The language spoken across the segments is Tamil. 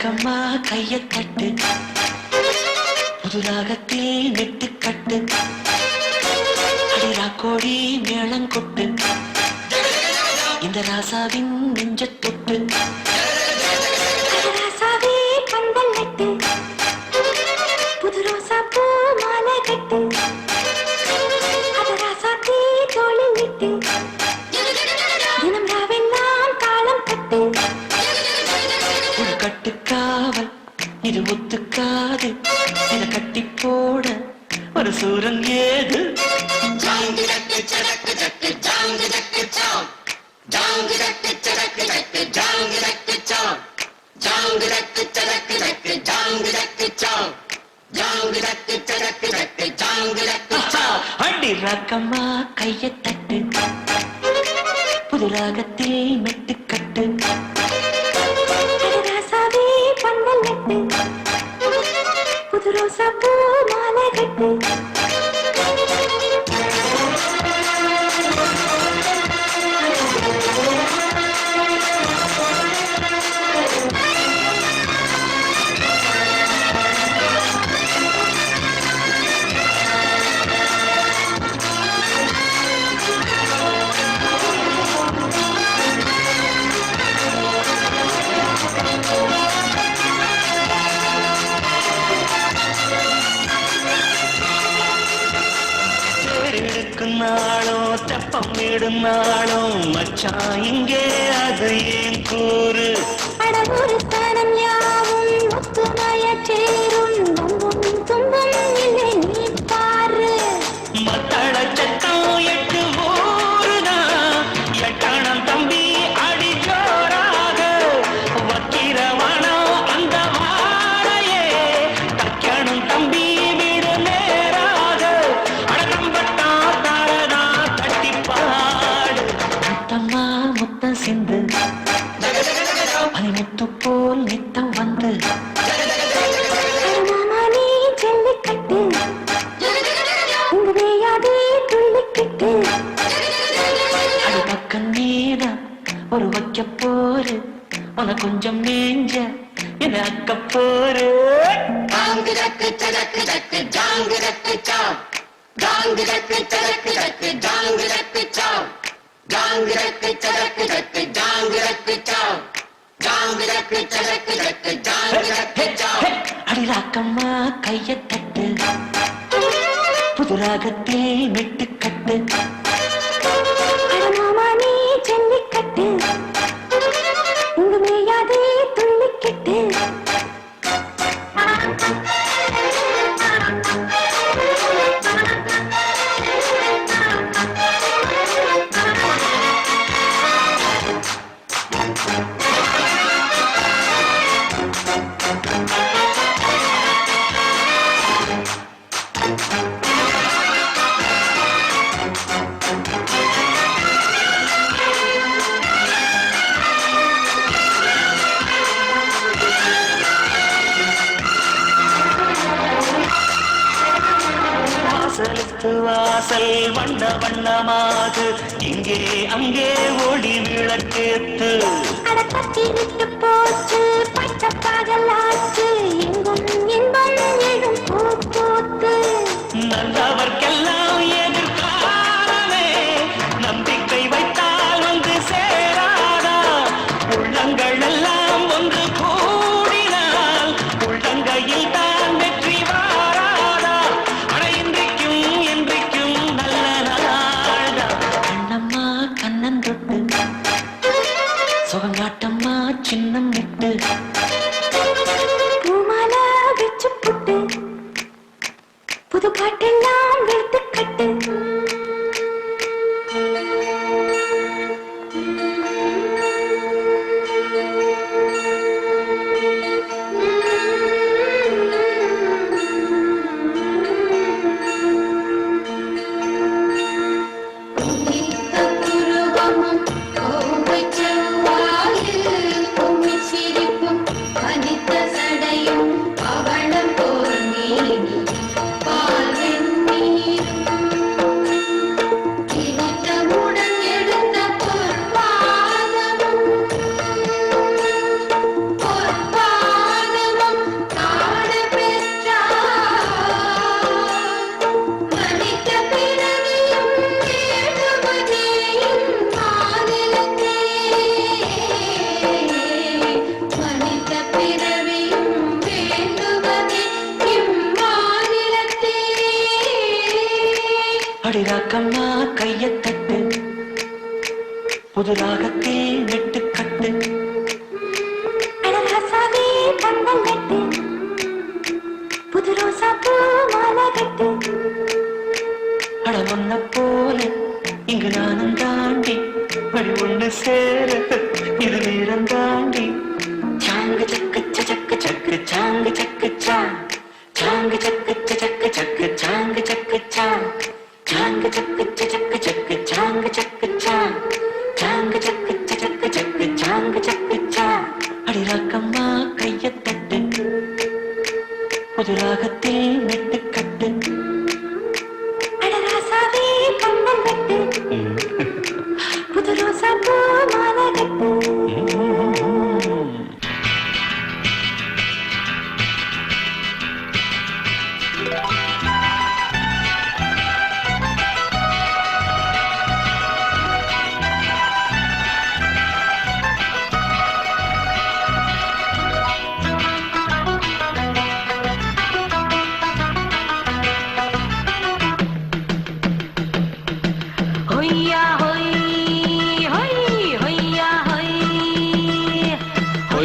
அடிவாக்கம்மா கைய கட்டு. புதுராகத்தில் நெட்டு கட்டு. அடிரா கோழி மேளங்கொட்டு இந்த ராசாவின் நெஞ்ச தொட்டு. இது ஒத்துக்காது. இத கட்டி போட ஒரு சூரன் ஏது? அடி ராக்கம்மா கைய தட்டு. புது ராகத்தில் மெட்டு கட்டு. அது ராசாவே பந்தல் நட்டு புது ரோசா பூ மாலை கட்டு நாளும் தெப்பம் விடும் நாளும் மச்சான் இங்கே அது ஏன் கூறு? அடவொரு ஸ்தானம் அடிலாக்கம்மா கைய தட்டு புது ராகத்தில் மெட்டு கட்டு. வாசலுக்கு வாசல் வண்ண வண்ணமாகு இங்கே அங்கே ஒளி விளக்கேத்து. அட தட்டி விட்டு போச்சு பட்ட பகலாச்சு எங்கும் இன்பம் எழும் பூ பூத்து. நல்லவர்க்கெல்லாம் Thank you. இங்கு நானும் தாண்டி வழி ஒன்று சேர இது நேரம் தாண்டி. சாங்கு சக்கு சக்கு சக்கு சாங்கு சக்கு.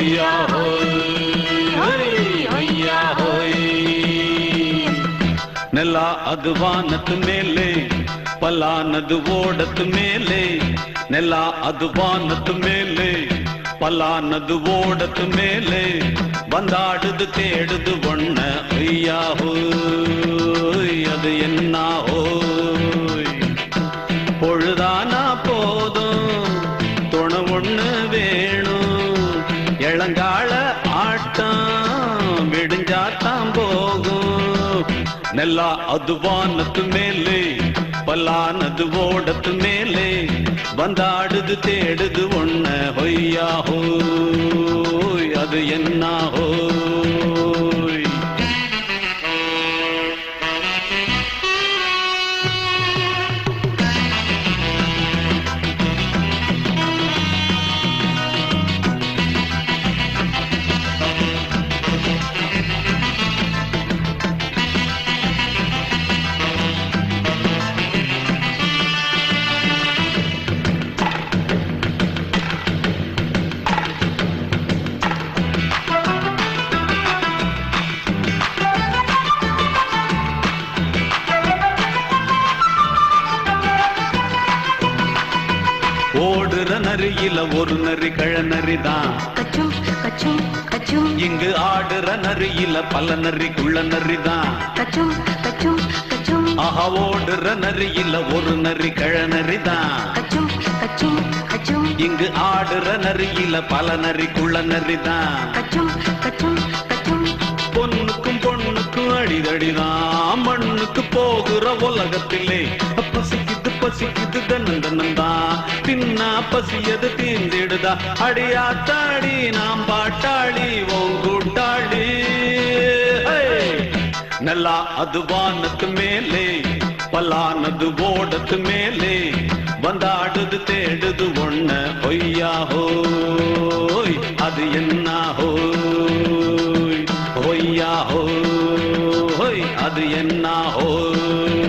ஐயா ஹோய் ஐயா ஹோய் நல்லா அகுவானத்து மேலே பலானது ஓடத்து மேலே நெல்லா அதுவானத்து மேலே பலானது ஓடத்து மேலே வந்தாடுது தேடுது ஒன்ன ஐயாஹோ அது என்னாஹோ நல்லா அது வானத்து மேலே பல்லானது ஓடத்து மேலே வந்தாடுது தேடுது ஒன்ன ஹொய்யாஹோ அது என்ன நரி கழநரிதான் இங்கு ஆடுற நரியில பல நரி குள்ள நரிதான் ஆஹா ஓடுற நரியில ஒரு நரி கழநரிதான் இங்கு ஆடுற நரியில பல நரி குள்ள நரிதான் பொண்ணுக்கும் பொண்ணுக்கும் அடிதடிதான். மண்ணுக்கு போகிற உலகத்திலே. பசிக்குது பசிக்குது தன்னந்தனந்தான் தின்னா பசியது தீந்திடுதா அடியாத்தாடி நாம் பாட்டாளி ஓங்கூட்டாளி நல்லா அது வானத்து மேலே பல்லானது ஓடத்து மேலே வந்தாடுது தேடுது ஒண்ண பொய்யா ஹோய் அது என்ன ஹோய்? ஹொய்யா ஹோய் அது என்ன ஹோய்?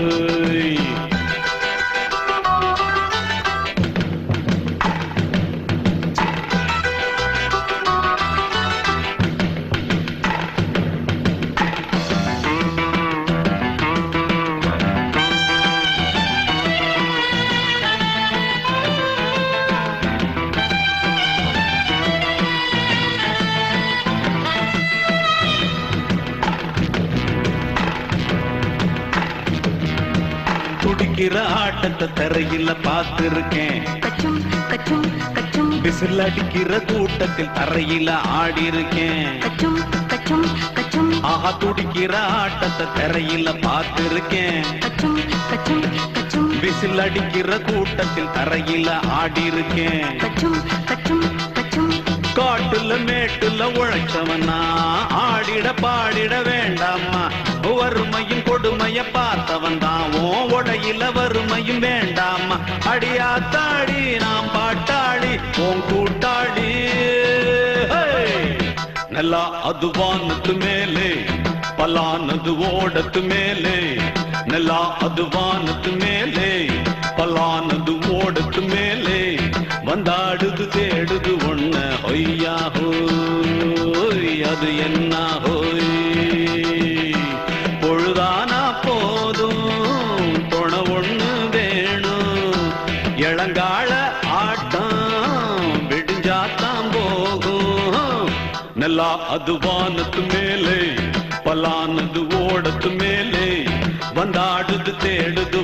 ஆட்டத்தை தரையில பார்த்திருக்கேன். கச்சும் கச்சும் கச்சும். விசில் அடிக்கிற கூட்டத்தில் தரையில ஆடி இருக்கேன் கச்சும் கச்சும் கச்சும். ஆஹா துடிக்கிற ஆட்டத்தை தரையில பார்த்திருக்கேன். கச்சும் கச்சும் கச்சும். விசில் அடிக்கிற கூட்டத்தில் தரையில ஆடி இருக்கேன் கச்சும் கச்சும் கச்சும் காட்டுல மேட்டுல உழைச்சவனா? ஆடிட பாடிட வேண்டாமா வறுமையும் கொடுமைய பார்த்தவன் தான். ஓ உடையில வறுமையும் வேண்டாமா அடியாத்தாடி நாம் பாட்டாளி ஓம் கூட்டாளி. நல்லா அதுவானத்து மேலே பலானது ஓடத்து மேலே. நல்லா அதுவானத்து மேலே பலானது ஓடத்து மேலே. வந்தாடுது தேடுது ஒன்ன ஒய்யா ஹோய் அது என்ன ஹோய்? பொழுதானா போதும் தொண ஒண்ணு வேணும் இளங்கால ஆட்டம் விடிஞ்சாத்தான் போகும். நல்லா அது வானத்து மேலே பலானது ஓடத்து மேலே வந்தாடுது தேடுது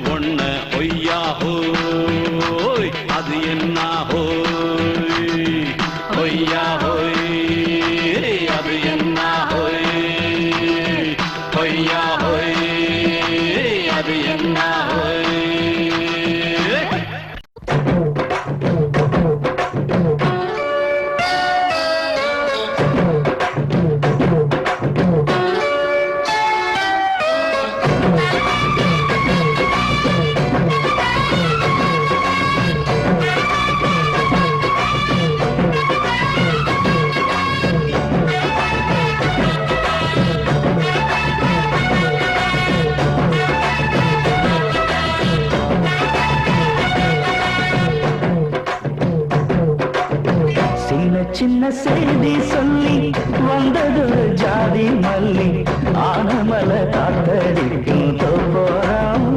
ஆனமல காத்தடிக்கும் தொப்போரம்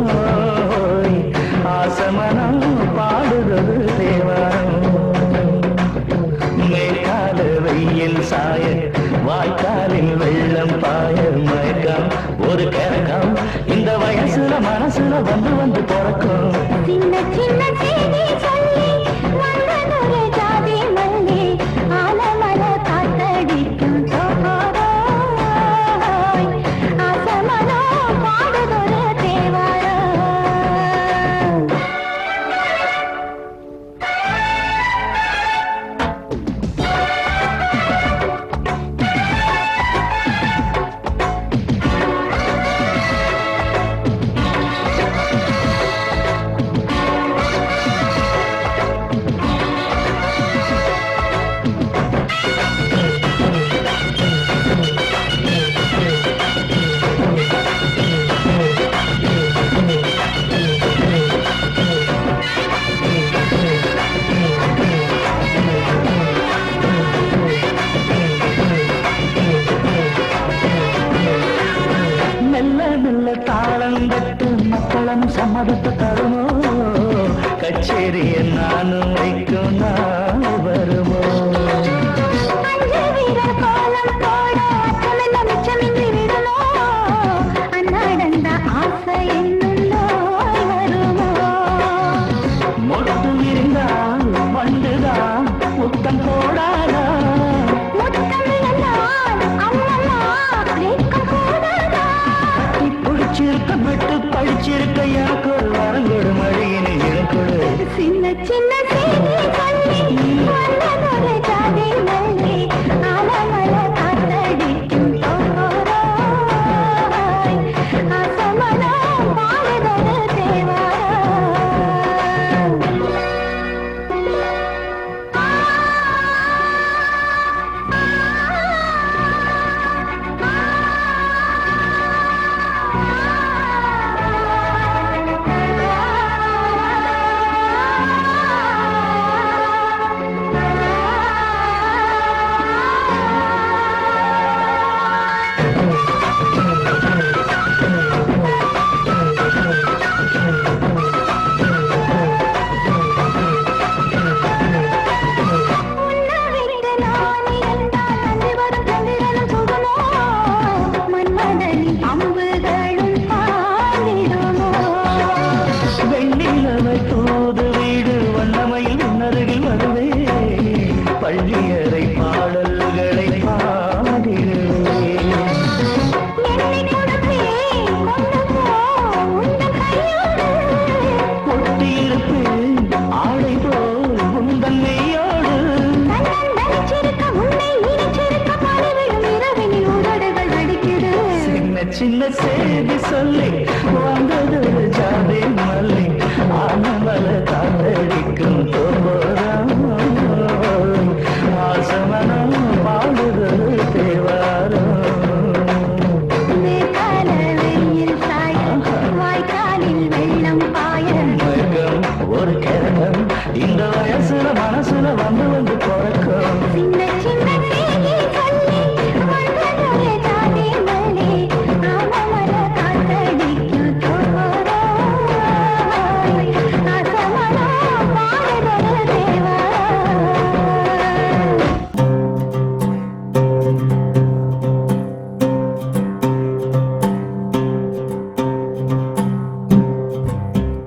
ஆசமனம் பாடுறது தேவாரம் மேற்கால வெயில் சாய வாய்க்காலில் வெள்ளம் பாய மயக்கம். ஒரு கரகம் இந்த வயசுல மனசுல வந்து வந்து பிறக்கும். சின்ன செய்தி சொல்லி வந்தது ஜாதி மல்லி. ஆனமல காதடிக்கும் தோரம் மாசமனம் பாடுதல் தேவாரம். ஒரு கிழங்கம் இந்த வயசுல மனசுல வந்து வந்து பிறக்கும்.